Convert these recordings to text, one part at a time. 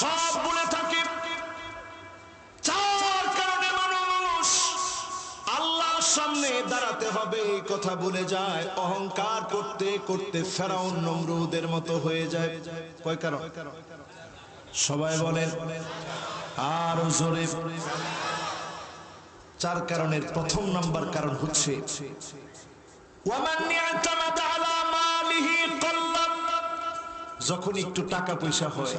সব বলে চার কারণে মানুষ আল্লাহর সামনে দাঁড়াতে হবে, এই কথা বলে যায়। অহংকার করতে করতে মতো হয়ে যায়। কয় কারণ? সবাই আর জোরে। চার কারণের প্রথম নাম্বার কারণ হচ্ছে যখন একটু টাকা পয়সা হয়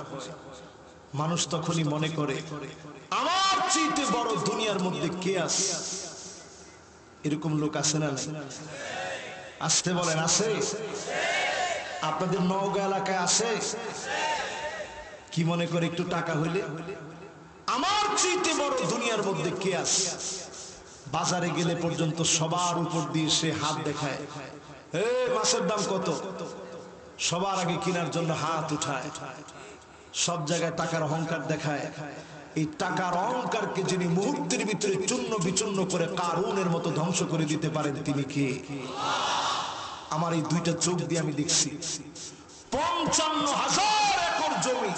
মানুষ তখনই মনে করে, আমার চাইতে বড় দুনিয়ার মধ্যে কে আছে? এরকম লোক আছে না আসতে বলেন, আছে? আপনাদের নওগাঁ এলাকায় আছে? কি মনে করে একটু টাকা হইলে? আমার চাইতে বড় দুনিয়ার মধ্যে কে আছে? বাজারে গেলে পর্যন্ত সবার উপর দিয়ে সে হাত দেখায়। এ মাছের দাম কত? সবার আগে কেনার জন্য হাত উঠায়। সব জায়গায় টাকার অহংকার দেখায়। এই টাকার অহংকারকে যিনি মুহূর্তের ভিতরে চূর্ণ বিচূর্ণ করে কারুনের মতো ধ্বংস করে দিতে পারেন, তিনি কে? আমার এই দুইটা চোখ দিয়ে আমি দেখছি। পঞ্চান্ন হাজার একর জমি।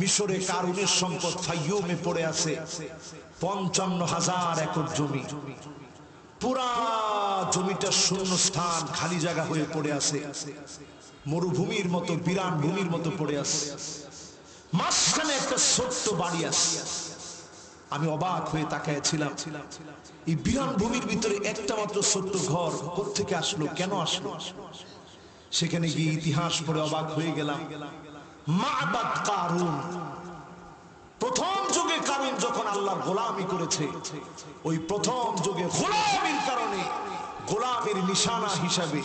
মিশরে কারুনের সম্পদ ফাইয়ুমে পড়ে আছে। পঞ্চান্ন হাজার একর জমি। পুরা জমিটা শূন্য স্থান খালি জায়গা হয়ে পড়ে আছে। মরুভূমির মতো বিরান ভূমির মতো পড়ে আছে মাঝখানে একটা ছোট্ট বাড়ি আছে আমি অবাক হয়ে তাকাইছিলাম এই বিরান ভূমির ভিতরে একটা মাত্র ছোট্ট ঘর থেকে আসলো, কেন আসলো? সেখানে গিয়ে ইতিহাস পড়ে অবাক হয়ে গেলাম। মাবাদ কারুন। প্রথম যুগে কারুন যখন আল্লাহর গোলামি করেছে, ওই প্রথম যুগে গোলামির কারণে গোলামের নিশানা হিসাবে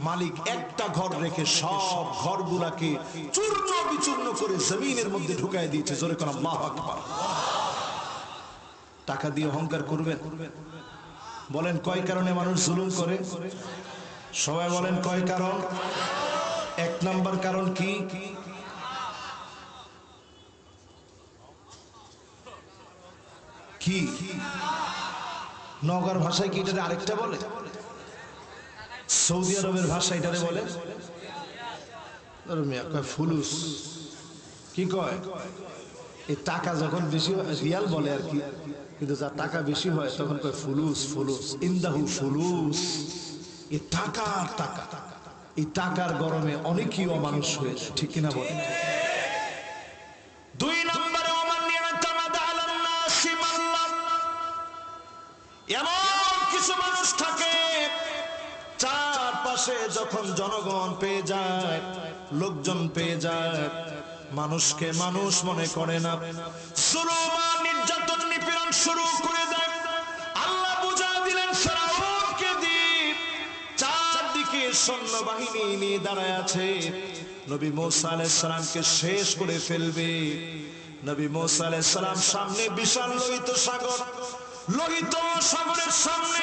মালিক একটা ঘর রেখে সব ঘরগুলাকে চূর্ণ বিচূর্ণ করে জমিনের মধ্যে ঢুকাই দিয়েছে। জোরে আকবার। টাকা দিয়ে অহংকার করবেন? বলেন, কয় কারণে মানুষ জুলুম করে? সবাই বলেন, কয় কারণ? এক নাম্বার কারণ কি? কি? নগর ভাষায় কি এটারে আরেকটা বলে? সৌদি আরবের ভাষা এটারে বলে? ফুলুস। কি কয়? এই টাকা যখন বেশি হয়, রিয়াল বলে আর কি। কিন্তু যার টাকা বেশি হয়, তখন কয় ফুলুস ফুলুস। ইন্দাহু ফুলুস। এই টাকার টাকা, এই টাকার গরমে অনেকই অমানুষ হয়েছে ঠিক কিনা বলে চারপাশে যখন জনগণ পেয়ে যায়, লোকজন পেয়ে যায়, মানুষকে মানুষ মনে করে না। নির্যাতন নিপীড়ন শুরু করে দেয়। আল্লাহ বুঝা দিলেন চারদিকে সৈন্যবাহিনী নিয়ে দাঁড়ায় আছে। নবী মোসা শেষ করে ফেলবে। নবী মোসা সালাম সামনে বিশাল লোহিত সাগর, লোহিত সাগরের সামনে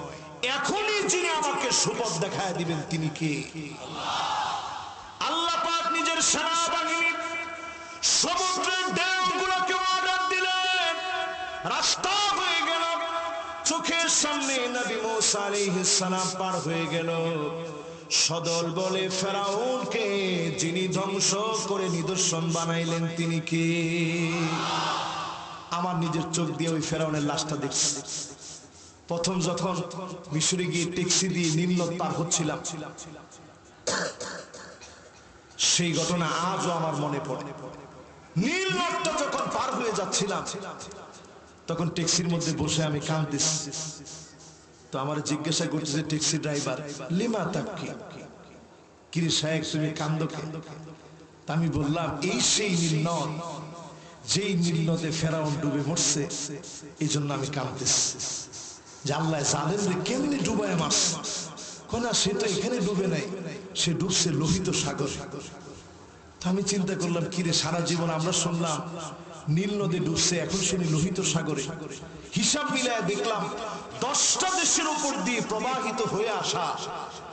সুপথ দেখায় দিবেন তিনি কে? আল্লাহ নিজের সেনাবাহিনী সমুদ্রের ঢেউগুলোকে অর্ডার দিলেন। রাস্তা হয়ে গেল। চোখের সামনে নবী মুসা আলাইহিস সালাম পার হয়ে গেল। সদল বলে, ফেরাউনকে যিনি ধ্বংস করে নিদর্শন বানাইলেন, তিনি কে? আমার নিজের চোখ দিয়ে ওই ফেরাউনের লাশটা দেখছি। প্রথম যখন মিশরে গিয়ে ট্যাক্সি দিয়ে নিম্ন পার হচ্ছিলাম, সেই ঘটনা আজও আমার মনে পড়ে। নীল নদটা যখন পার হয়ে যাচ্ছিলাম, তখন ট্যাক্সির মধ্যে বসে আমি কাঁদতেছি তো আমার জিজ্ঞাসা করতেছে ট্যাক্সি ড্রাইভার, লিমা তাপকি কিরে সাহেব, তুমি কান্দ কেন তা আমি বললাম, এই সেই নীল নদ, যেই নীল নদে ফেরাউন ডুবে মরছে এই জন্য আমি কাঁদতেছি যে জালেন রে কেমনি ডুবায় মারছে না, সে তো এখানে ডুবে নাই, সে ডুবছে লোহিত সাগর। তো আমি চিন্তা করলাম কিরে সারা জীবন আমরা শুনলাম, নীল নদী ডুবছে, এখন শুনি লোহিত সাগরে। হিসাব মিলায় দেখলাম, দশটা দেশের উপর দিয়ে প্রবাহিত হয়ে আসা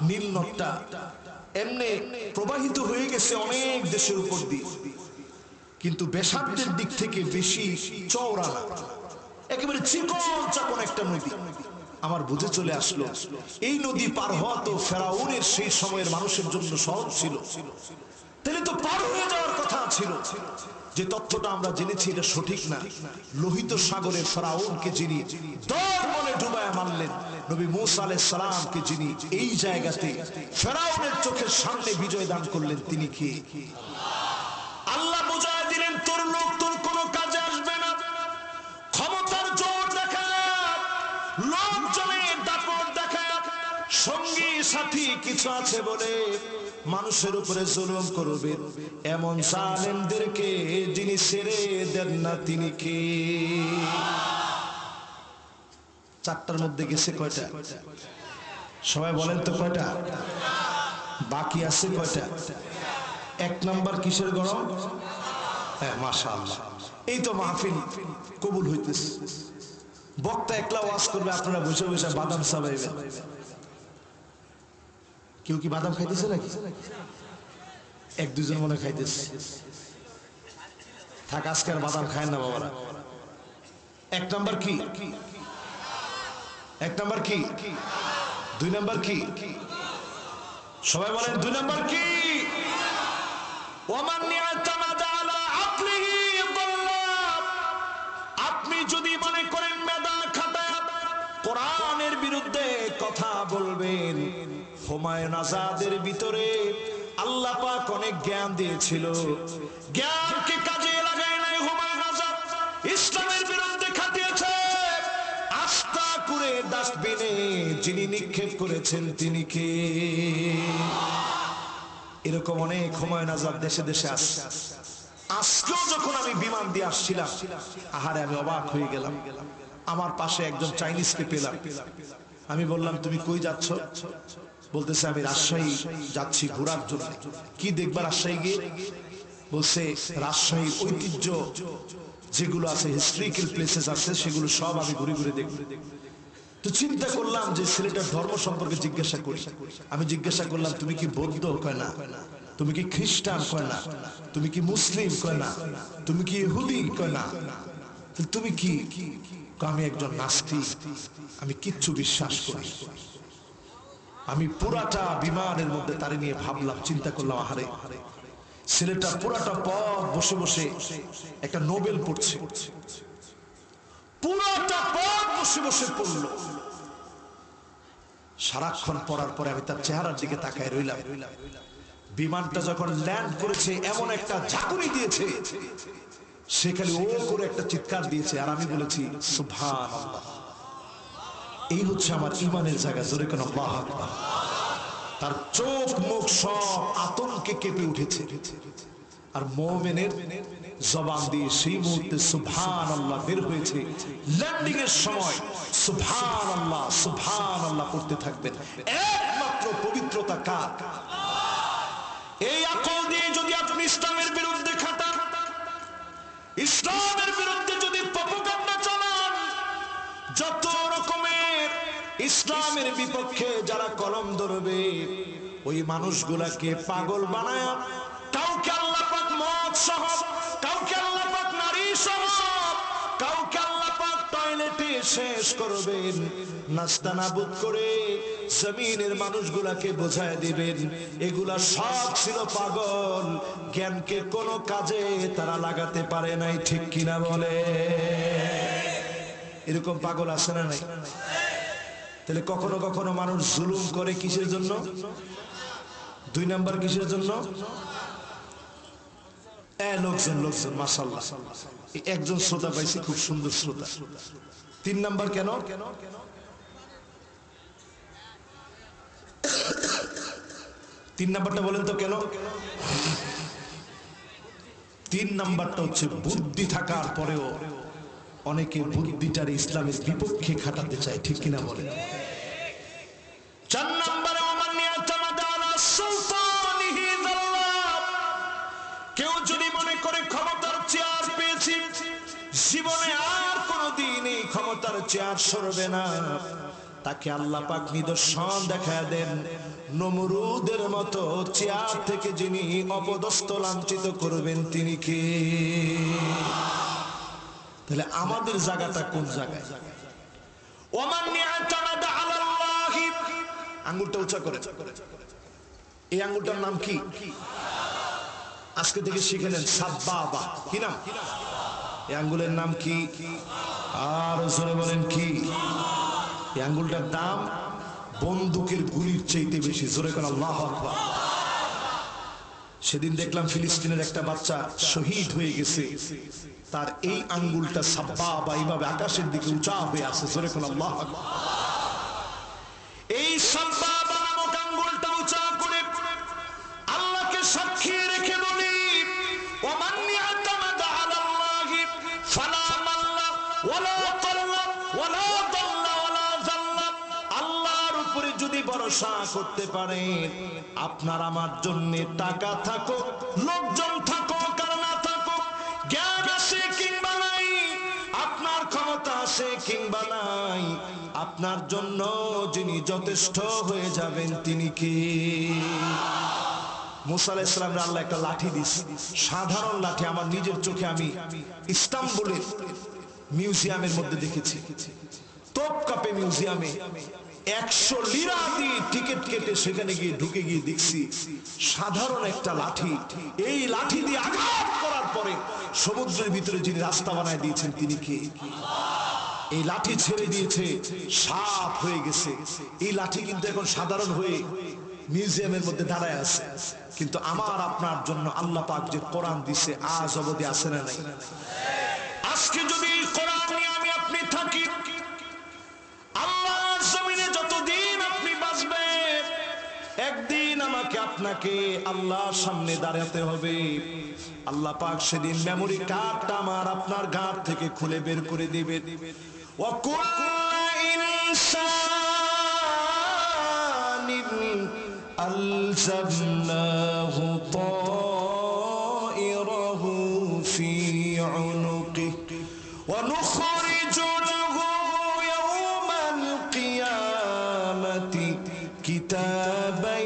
নীল নদটা এমনি প্রবাহিত হয়ে গেছে অনেক দেশের উপর দিয়ে। কিন্তু বেসাধ্যের দিক থেকে বেশি চওড়া একেবারে চিকন একটা নদী। আমার বুঝে চলে আসলো, এই নদী পার হওয়া তো ফেরাউনের সেই সময়ের মানুষের জন্য সহজ ছিল। তাহলে তো পার হয়ে যাওয়ার কথা ছিল। যে তথ্যটা আমরা জেনেছি এটা সঠিক না। লোহিত সাগরে ফেরাউনকে যিনি ডুবায় নবী সালামকে যিনি এই জায়গাতে ফেরাউনের চোখের সামনে বিজয় দান করলেন, তিনি কে? সাথী কিছু আছে বলে মানুষের উপরে জুলুম করবেন এমন জালেমদেরকে যিনি ছেড়ে দেন না, তিনি কে? চারটার মধ্যে গেছে কয়টা? সবাই বলেন তো কয়টা? বাকি আছে কয়টা? এক নাম্বার কিসের গরম? হ্যাঁ এই তো মাহফিল কবুল হইতেছে। বক্তা একলা ওয়াজ করবে, আপনারা বসে বসে বাদাম চাবাইবেন। কেউ কি বাদাম খাইতেছে নাকি? এক, দুজন মনে খাইতেছে। থাক, আজকে আর বাদাম খায় না বাবারা। এক নাম্বার কি? এক নাম্বার কি? দুই নাম্বার কি? সবাই বলেন, দুই নাম্বার কি? আপনি যদি মনে করেন কোরআনের বিরুদ্ধে কথা বলবেন। হুমায়ুন আজাদের ভিতরে আল্লাহ পাক অনেক জ্ঞান দিয়েছিল। জ্ঞানকে কাজে লাগায় নাই হুমায়ুন আজাদ। ইসলামের বিরুদ্ধে খাটিয়েছে। আস্থা করে ডাস্টবিনে যিনি নিক্ষেপ করেছেন তিনি কে? এরকম অনেক হুমায়ুন আজাদ দেশে দেশে আসছে আজকেও যখন আমি বিমান দিয়ে আসছিলাম, আহারে আমি অবাক হয়ে গেলাম। আমার পাশে একজন চাইনিজকে পেলাম। আমি বললাম, তুমি কই যাচ্ছ? বলতেছে, আমি রাজশাহী যাচ্ছি ঘোরার জন্য। কি দেখবা রাজশাহী গিয়ে? বলছে, রাজশাহীর ঐতিহ্য, যেগুলো আছে হিস্ট্রিক্যাল প্লেসেস আছে, সেগুলো সব আমি ঘুরে ঘুরে দেখব। তো চিন্তা করলাম যে ছেলেটার ধর্ম সম্পর্কে জিজ্ঞাসা করি। আমি জিজ্ঞাসা করলাম, তুমি কি বৌদ্ধ কয় না? তুমি কি খ্রিস্টান কয় না? তুমি কি মুসলিম কয় না? তুমি কি ইহুদি কয় না? তুমি কি আমি একজন নাস্তিক, আমি কিচ্ছু বিশ্বাস করি আমি পুরাটা বিমানের মধ্যে তারে নিয়ে ভাবলাম, চিন্তা করলাম, আহারে, ছেলেটা পুরাটা পথ বসে বসে একটা নোবেল পড়ছে। পুরাটা পথ বসে বসে পড়ল। সারাক্ষণ পড়ার পরে আমি তার চেহারার দিকে তাকায় রইলাম। বিমানটা যখন ল্যান্ড করেছে, এমন একটা ঝাঁকুনি দিয়েছে সে খালি ও করে একটা চিৎকার দিয়েছে আর আমি বলেছি সুভান এই হচ্ছে আমার ইমানের জায়গা, জোরে কেন তার চোখ, মুখ সব আতঙ্কে কেঁপে উঠেছে। আর মোমেনের জবান দিয়ে সেই মুহূর্তে সুভান আল্লাহ বের হয়েছে। ল্যান্ডিং এর সময় সুভান আল্লাহ সুভান আল্লাহ করতে থাকবেন। একমাত্র পবিত্রতা কার? এই আকল দিয়ে যদি আপনি ইসলামের বিরুদ্ধে ইসলামের বিরুদ্ধে যদি প্রপোগান্ডা চলান, যত রকমের ইসলামের বিপক্ষে যারা কলম ধরবে, ওই মানুষগুলাকে পাগল বানায় শেষ করবেন। নাস্তানাবুদ করে জমিনের মানুষগুলাকে বোঝায় দিবেন। এগুলা সব ছিল পাগল। জ্ঞানকে কোনো কাজে তারা লাগাতে পারে নাই, ঠিক কিনা বলে? এরকম পাগল আছে না নাই? তাহলে কখনো কখনো মানুষ জুলুম করে কিসের জন্য? দুই নাম্বার কিসের জন্য? লোকজন লোকজন মাসাল্লাহ একজন শ্রোতা পাইছি, খুব সুন্দর শ্রোতা। তিন নাম্বার কেন? তিন নাম্বারটা বলেন তো কেন? তিন নাম্বারটা হচ্ছে বুদ্ধি থাকার পরেও অনেকে বুদ্ধিটার ইসলামের বিপক্ষে খাটাতে চায়, ঠিক কিনা বলে কেউ যদি মনে করে ক্ষমতার চেয়ার পেয়েছি, জীবনে আর চেয়ার সরবে না। তাকে আল্লাহ পাক নিদর্শন দেখা দেন। নমরুদের মতো চেয়ার থেকে যিনি অপদস্থ লাঞ্ছিত করবেন, তিনি কে? তাহলে আমাদের জায়গাটা কোন জায়গায়? করে। এই আঙ্গুলটার নাম কি? আজকে থেকে শিখে নেন সাব্বাবা। কি নাম? এই আঙ্গুলের নাম কি? আর বলেন কি? এই আঙ্গুলটার দাম বন্দুকের গুলির চাইতে বেশি। জোরে কোন, আল্লাহ সেদিন দেখলাম ফিলিস্তিনের একটা বাচ্চা শহীদ হয়ে গেছে। তার এই আঙ্গুলটা সাব্বা বা এইভাবে আকাশের দিকে উঁচা হয়ে আছে। জোরে কোন, আল্লাহ এই সাব্বা আল্লাহর উপরে যদি ভরসা করতে পারেন আপনার আমার জন্য টাকা থাকো লোকজন থাকো কার না থাকো জ্ঞান আছে কিংবা নাই, আপনার ক্ষমতা আছে কিংবা নাই, আপনার জন্য যিনি যথেষ্ট হয়ে যাবেন তিনি কি? মুসা আলাইহিস সালামের আল্লাহ একটা লাঠি দিস সাধারণ লাঠি, আমার নিজের চোখে আমি ইস্তাম্বুলের মিউজিয়ামের মধ্যে দেখেছি। তোপ কাপে মিউজিয়ামে একশো লিরা দিয়ে টিকিট কেটে সেখানে গিয়ে ঢুকে গিয়ে দেখছি, সাধারণ একটা লাঠি। এই লাঠি দিয়ে আঘাত করার পরে সমুদ্রের ভিতরে যিনি রাস্তা বানায় দিয়েছেন, তিনি কে? এই লাঠি ছেড়ে দিয়েছে সাপ হয়ে গেছে। এই লাঠি কিন্তু এখন সাধারণ হয়ে মিউজিয়ামের মধ্যে দাঁড়ায় আছে। কিন্তু আমার আপনার জন্য আল্লাহ পাক যে কোরআন দিছে, আজ অবধি আছে না নাই? আজকে যদি কোরআন নিয়ে আমি আপনি থাকি আল্লাহর জমিনে যতদিন আপনি বাঁচবেন একদিন আমাকে আপনাকে আল্লাহর সামনে দাঁড়াতে হবে আল্লাহ পাক সেদিন মেমোরি কার্ডটা আমার আপনার গাঁট থেকে খুলে বের করে দিবেন وكل إنسان ألزمناه طائره كتابا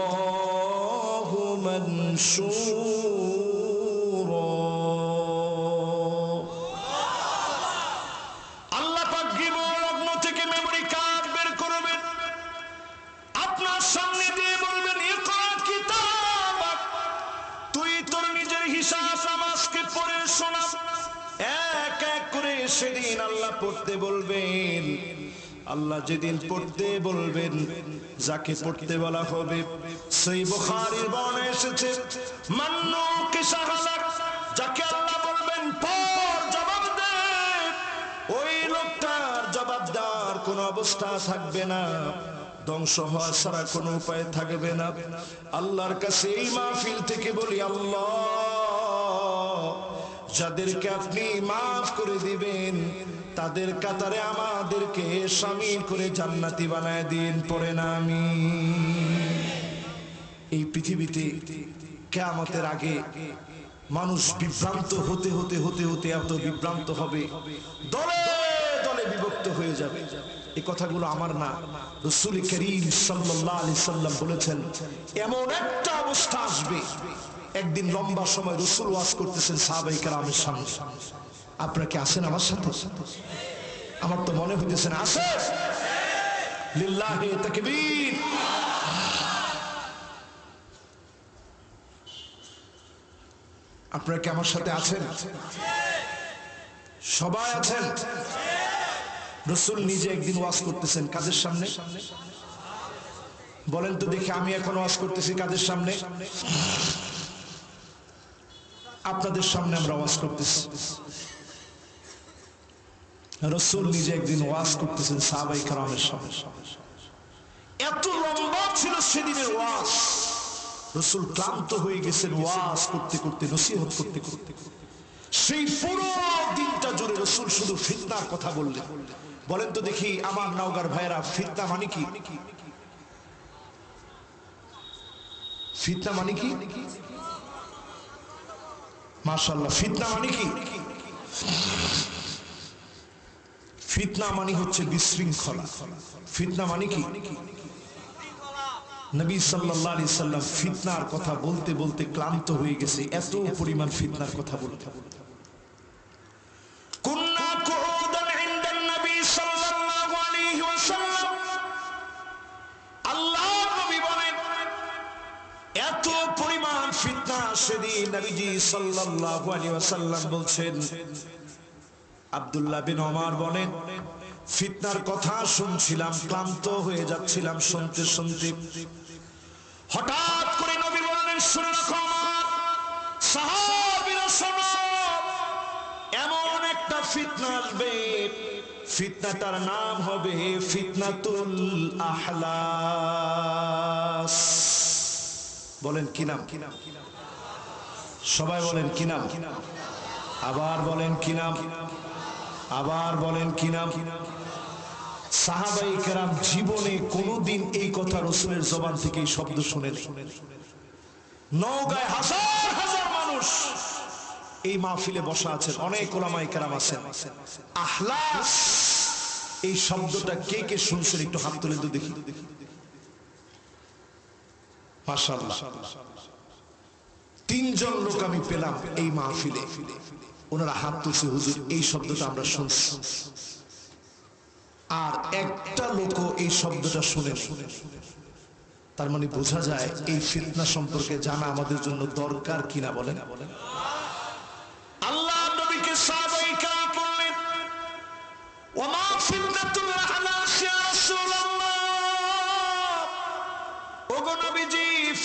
يلقاه منشورا আল্লাহ পাক জীবন লগ্ন থেকে মেমরি কার্ড বের করবেন আপনার সামনে দিয়ে বলবেন ইকরা কিতাবাক তুই তোর নিজের হিসাব নামাজকে পড়ে শোনা এক এক করে সেদিন আল্লাহ পড়তে বলবেন আল্লাহ যেদিন পড়তে বলবেন, যাকে পড়তে বলা হবে। সেই বুখারীর বর্ণে এসেছে, মান্নু কিসাহালাক যাকে আল্লাহ বলবেন ওই লোকটার জবাব দেওয়ার কোন অবস্থা থাকবে না, ধ্বংস হওয়া ছাড়া কোনো উপায় থাকবে না। আল্লাহর কাছে এই মাহফিল থেকে বলি, আল্লাহ, যাদেরকে আপনি মাফ করে দিবেন তাদের কাতারে আমাদেরকে সামিল করে জান্নাতি বানায় দিন পরে না আমি। এই পৃথিবীতে কেয়ামতের আগে মানুষ বিভ্রান্ত হতে হতে হতে হতে এত বিভ্রান্ত হবে। দলে দলে বিভক্ত হয়ে যাবে। এই কথাগুলো আমার না। রসুল করিম সাল্লাল্লাহু আলাইহি সাল্লাম বলেছেন, এমন একটা অবস্থা আসবে। একদিন লম্বা সময় রসুল ওয়াজ করতেছেন সাহাবাই কেরামের সামনে। আপনারা কি আসেন আমার সাথে? আমার তো মনে হইতেছে না। আসে আপনারা কি আমার সাথে আছেন? সবাই আছেন? রসুল নিজে একদিন ওয়াজ করতেছেন কাদের সামনে। বলেন তো দেখি, আমি এখন ওয়াজ করতেছি কাদের সামনে। আপনাদের সামনে আমরা ওয়াজ করতেছি। রসুল নিজে একদিন ওয়াজ করতেছেন, সাহাবাই কারামের সামনে। এত লম্বা ছিল সেদিনের ওয়াজ। রসুল ক্লান্ত হয়ে গেছেন ওয়াজ করতে করতে, নসিহত করতে করতে। সেই পুরো দিনটা জুড়ে রসুল শুধু ফিতনার কথা বললেন। বলেন তো দেখি আমার নওগার ভাইরা ফিতনা মানে কি? ফিতনা মানে কি? মাশাল্লাহ ফিতনা মানে কি? ফিতনা মানে হচ্ছে বিশৃঙ্খলা। ফিতনা মানে কি? নবী আলাইহি সাল্লাম ফিতনার কথা বলতে বলতে ক্লান্ত হয়ে গেছে, এত পরিমাণ ফিতনার কথা বলতে। সেদিন নবীজি সাল্লাল্লাহু আলাইহি ওয়াসাল্লাম বলছেন আব্দুল্লাহ বিন ওমর বলেন, ফিতনার কথা শুনছিলাম, ক্লান্ত হয়ে যাচ্ছিলাম শুনতে শুনতে। হঠাৎ করে নবী বললেন, শুনে রাখো আমার সাহাবীরা এমন একটা ফিতনা আসবে। ফিতনাটার নাম হবে ফিতনাতুল আহলাস। বলেন কি নাম কি নাম? সবাই বলেন, কি নাম? আবার বলেন, কি নাম? আবার বলেন কি নাম? সাহাবাই জীবনে কোনোদিন এই কথা রসুলের জবান থেকে এই শব্দ শুনে নৌগায় হাজার হাজার মানুষ এই মাহফিলে বসা আছেন, অনেক ওলামাই কেরাম আছেন। আহলাস, এই শব্দটা কে কে শুনছেন একটু হাত তুলে তো দেখি। তিনজন লোক আমি পেলাম এই মাহফিলে। ওনারা হাত তুলছে, হুজুর, এই শব্দটা আমরা শুনছি। আর একটা লোক এই শব্দটা শুনে শুনে তার মানে বোঝা যায় এই ফিতনা সম্পর্কে জানা আমাদের জন্য দরকার কিনা বলেন। আল্লাহ নবীকে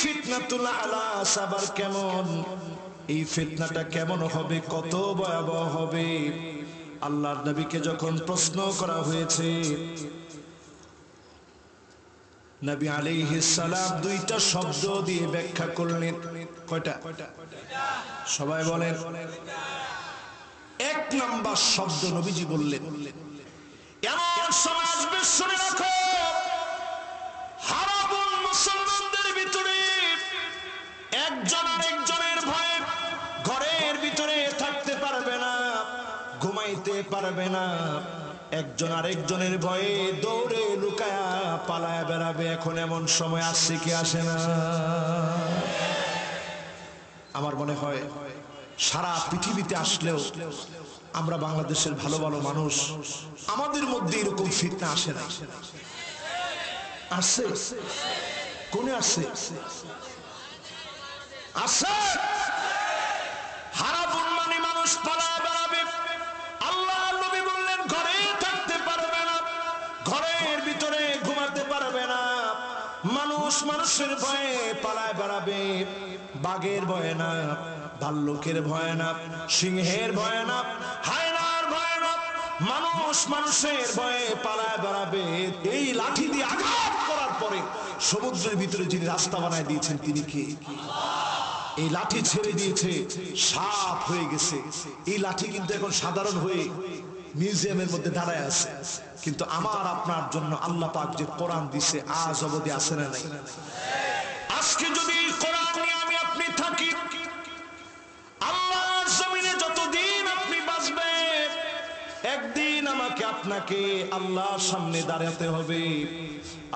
ফিতনাতুল আহলাস আবার কেমন? এই ফিতনাটা কেমন হবে, কত ভয়াবহ হবে? আল্লাহর নবীকে যখন প্রশ্ন করা হয়েছে, নবী সালাম দুইটা শব্দ দিয়ে ব্যাখ্যা করলেন। কয়টা? সবাই বলেন। এক নাম্বার শব্দ নবীজি বললেন, এমন আসবে শুনে রাখো হারাবুল মুসলমানদের ভিতরে একজন পারবে না। একজন আরেকজনের ভয়ে দৌড়ে লুকায়া পালায় বেড়াবে। এখন এমন সময় আসছে কি আসে না। আমার মনে হয় সারা পৃথিবীতে আসলেও আমরা বাংলাদেশের ভালো ভালো মানুষ, আমাদের মধ্যে এরকম ফিতনা আসে না। আসছে? কোনে আসছে? আসছে? মানুষের ভয়ে পালায় বেড়াবে। বাঘের ভয়ে না, ভাল্লুকের ভয় না, সিংহের ভয় না, হায়নার ভয় না, মানুষ মানুষের ভয়ে পালায় বেড়াবে। এই লাঠি দিয়ে আঘাত করার পরে সমুদ্রের ভিতরে যিনি রাস্তা বানায় দিয়েছেন, তিনি কে? এই লাঠি ছেড়ে দিয়েছে, সাপ হয়ে গেছে। এই লাঠি কিন্তু এখন সাধারণ হয়ে মিউজিয়ামের মধ্যে দাঁড়ায় আছে। কিন্তু আমার আপনার জন্য আল্লাহ পাক যে কোরআন দিছে, আজ অবধি আসে না আজকে যদি আমি আপনি থাকি, আল্লাহর জমিনে যতদিন আপনি বাঁচবেন, একদিন আমাকে আপনাকে আল্লাহর সামনে দাঁড়াতে হবে।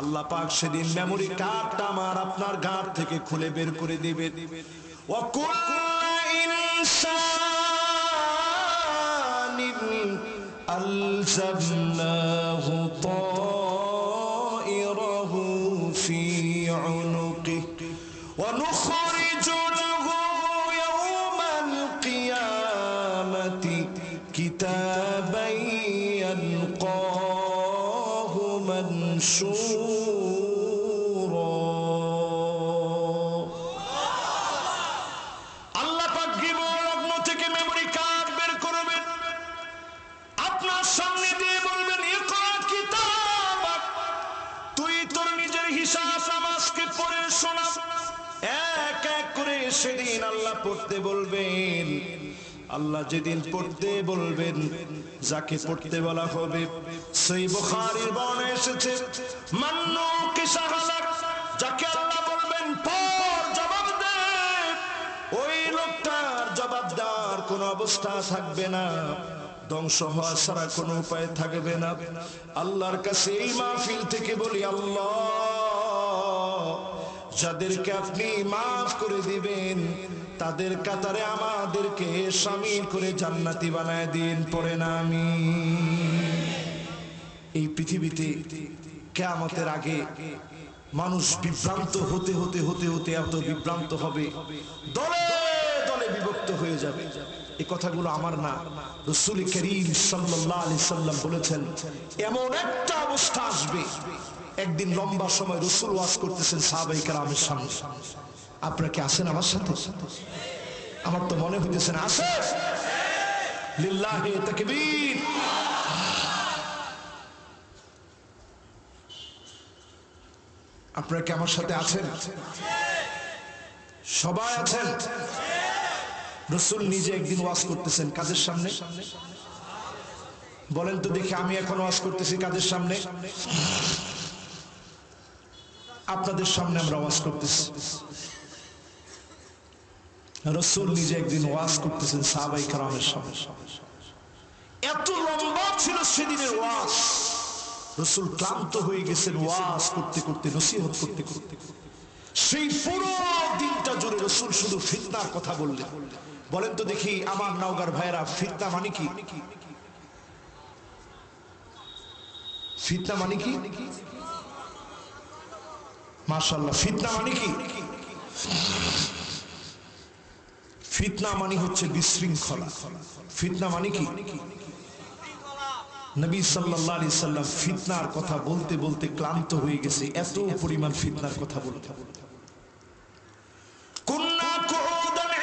আল্লাহ পাক সেদিন মেমোরি কার্ডটা আমার আপনার গাঁট থেকে খুলে বের করে দিবে ও কোরআন ইনসান ألزمناه طائره في عنقه ونخرج له يوم القيامة كتابا সেদিন আল্লাহ পড়তে বলবেন। আল্লাহ যেদিন পড়তে বলবেন, যাকে পড়তে বলা হবে। সেই বুখারীর বর্ণে এসেছে যাকে আল্লাহ বলবেন ওই লোকটার জবাব দেওয়ার কোনো অবস্থা থাকবে না। ধ্বংস হওয়া ছাড়া কোনো উপায় থাকবে না। আল্লাহর কাছে এই মাহফিল থেকে বলি, আল্লাহ যাদেরকে আপনি মাফ করে দিবেন, তাদের কাতারে আমাদেরকে সামিল করে জান্নাতি বানায় দিন পরে না আমি এই পৃথিবীতে কেয়ামতের আগে মানুষ বিভ্রান্ত হতে হতে হতে হতে এত বিভ্রান্ত হবে, দলে দলে বিভক্ত হয়ে যাবে। এই কথাগুলো আমার না, রসুল করিম আলাইহি সাল্লাম বলেছেন, এমন একটা অবস্থা আসবে একদিন লম্বা সময় রসুল ওয়াজ করতেছেন সাহাবাই কালামের সামনে। আপনারা কি আসেন আমার সাথে? আমার তো মনে হইতেছে না আসে লিল্লাহে আপনারা কি আমার সাথে আছেন? সবাই আছেন? রসুল নিজে একদিন ওয়াজ করতেছেন কাজের সামনে। বলেন তো দেখি আমি এখন ওয়াজ করতেছি কাজের সামনে। আপনাদের সামনে আমরা ওয়াজ করতেছি। রসুল নিজে একদিন ওয়াজ করতেছেন সাহাবাই কারামের সামনে। এত লম্বা ছিল সেদিনের ওয়াজ। রসুল ক্লান্ত হয়ে গেছেন ওয়াজ করতে করতে, নসিহত করতে করতে। সেই পুরো দিনটা জুড়ে রসুল শুধু ফিতনার কথা বললেন। বলেন তো দেখি আমার নওগার ভাইরা ফিতনা মানে কি? ফিতনা মানে কি? মার্শাল্লাহ ফিতনা মানে কি? ফিতনা মানে হচ্ছে বিশৃঙ্খলা। ফিতনা মানে কি? নবী সাল্লাম ফিতনার কথা বলতে বলতে ক্লান্ত হয়ে গেছে, এত পরিমাণ ফিতনার কথা বলতে। কুউদান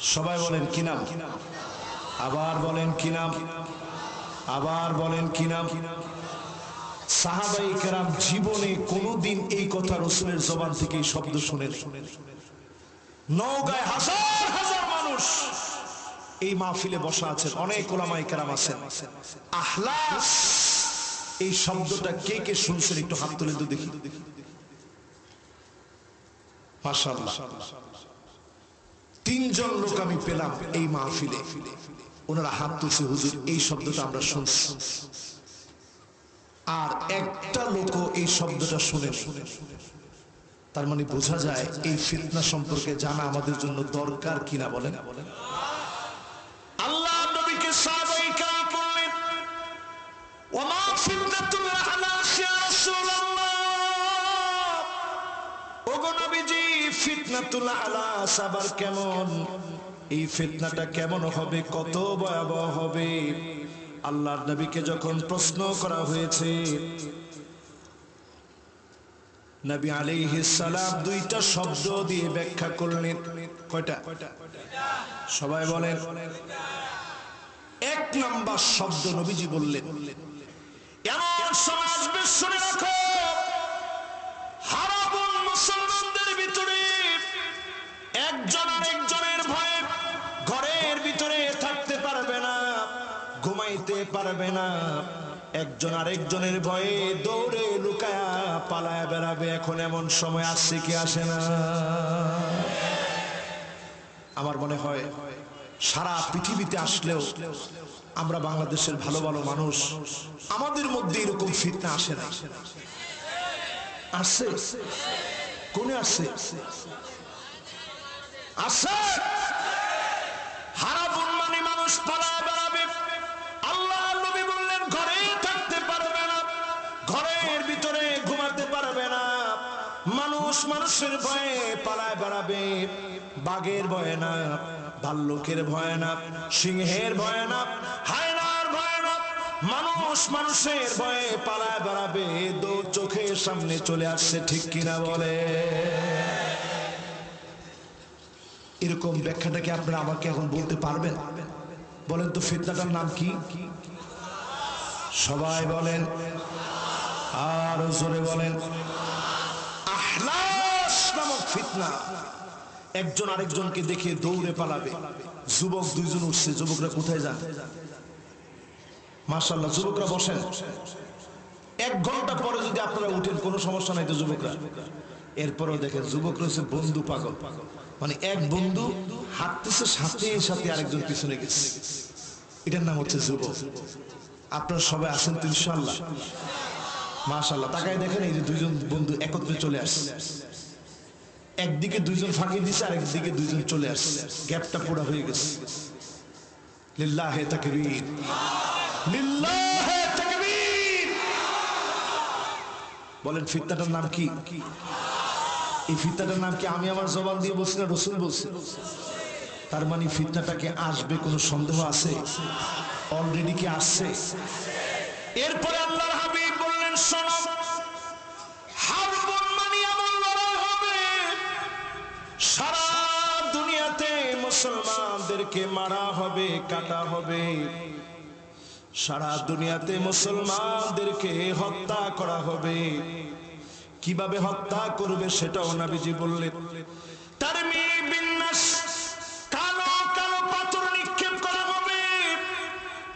সবাই বলেন কি নাম? আবার বলেন কি নাম? আবার বলেন কি নাম? সাহাবাই কেরাম জীবনে কোনোদিন এই কথা রসুলের জবান থেকে শব্দ শুনেন। নৌগায় হাজার হাজার মানুষ এই মাহফিলে বসা আছেন, অনেক ওলামাই কেরাম আছেন। আহলাস, এই শব্দটা কে কে শুনছেন একটু হাত তুলে তো দেখি। মাশাআল্লাহ। তিনজন লোক আমি পেলাম এই মাহফিলে। ওনারা হাত তুলছে, হুজুর, এই শব্দটা আমরা শুনছি। আর একটা লোক এই শব্দটা শুনে শুনে তার মানে বোঝা যায় এই ফিতনা সম্পর্কে জানা আমাদের জন্য দরকার কিনা বলেন। আল্লাহ নবীকে বললেন, ওমা ফিতনাতুল রাসূলুল্লাহ? ওগো নবীজি ফিতনাতুল আহলাস আবার কেমন? এই ফিতনাটা কেমন হবে, কত ভয়াবহ হবে? আল্লাহর নবীকে যখন প্রশ্ন করা হয়েছে, নবী সালাম দুইটা শব্দ দিয়ে ব্যাখ্যা করলেন। কয়টা? সবাই বলেন। এক নাম্বার শব্দ নবীজি বললেন, এমন সমাজ শুনে রাখো হারাবুল মুসলমানদের ভিতরে একজন আরেকজনের ভয়ে ঘরের ভিতরে থাকতে পারবে না, ঘুমাইতে পারবে না। একজন আরেকজনের ভয়ে দৌড়ে লুকায়া পালায় বেড়াবে, এখন এমন সময় আসছে কি আসে না। আমার মনে হয় সারা পৃথিবীতে আসলেও আমরা বাংলাদেশের ভালো ভালো মানুষ, আমাদের মধ্যে এরকম ফিতনা আসে না। আসছে কোনে আসছে আসছে হারাবুন মানে মানুষ পালা বেড়াবে। আল্লাহ নবী বললেন ঘরে থাকতে পারবে না। ঘরের ভিতরে ঘুমাতে পারবে না। মানুষ মানুষের ভয়ে পালায় বেড়াবে। বাঘের ভয়ে না, ভাল্লুকের ভয় না, সিংহের ভয় না, হায়নার ভয় না। মানুষ মানুষের ভয়ে পালায় বেড়াবে। দো চোখের সামনে চলে আসছে, ঠিক কিনা বলে? এরকম ব্যাখ্যাটা কি আপনারা আমাকে এখন বলতে পারবেন? বলেন তো, ফিতনাটার নাম কি? সবাই বলেন, আর জোরে বলেন। নামক একজন আরেকজনকে দেখে দৌড়ে পালাবে। যুবক দুইজন উঠছে, যুবকরা কোথায় যান? মাশাল্লাহ যুবকরা বসেন। এক ঘণ্টা পরে যদি আপনারা উঠেন, কোনো সমস্যা নাই তো যুবকরা। এরপরও দেখেন যুবক হচ্ছে বন্ধু পাগল। মানে এক বন্ধু হাঁটতেছে সাথে সাথে আরেকজন পিছনে গেছে। এটার নাম হচ্ছে যুবক। আপনারা সবাই আসেন তো ইনশাল্লাহ মাশাল্লাহ তাকায় দেখেন এই যে দুইজন বন্ধু একত্রে চলে আসছে। একদিকে দুইজন ফাঁকি দিছে আর একদিকে দুইজন চলে আসছে। গ্যাপটা পুরো হয়ে গেছে। লিল্লাহে তাকবীর। লিল্লাহে তাকবীর! বলেন, ফিতনাটার নাম কি? এই ফিতনাটার নাম কি? আমি আমার জবান দিয়ে বলছি না রসুল বলছি? তার মানে ফিতনাটাকে আসবে? কোনো সন্দেহ আছে? অলরেডি কি আসছে? এরপরে আল্লাহর হাবিব বললেন, শোনো দুনিয়াতে মুসলমানদেরকে মারা হবে, কাটা হবে। সারা দুনিয়াতে মুসলমানদেরকে হত্যা করা হবে। কীভাবে হত্যা করবে সেটাও নাবিজি বললেন। তার মেয়ে বিন্যাস কালো কালো পাথর নিক্ষেপ করা হবে।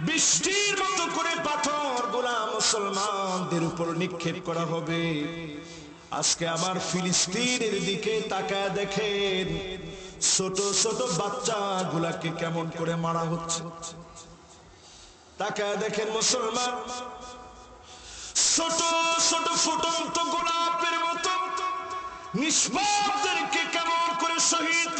বৃষ্টির মতো করে পাথর গোলা মুসলমানদের উপর নিক্ষেপ করা হবে। আজকে আমার ফিলিস্তিনের দিকে তাকায় দেখেন, ছোট ছোট বাচ্চা গুলাকে কেমন করে মারা হচ্ছে। তাকায় দেখেন মুসলমান ছোট ছোট ফুটন্ত গোলাপের মতো। নিষ্পাপদেরকে কেমন করে শহীদ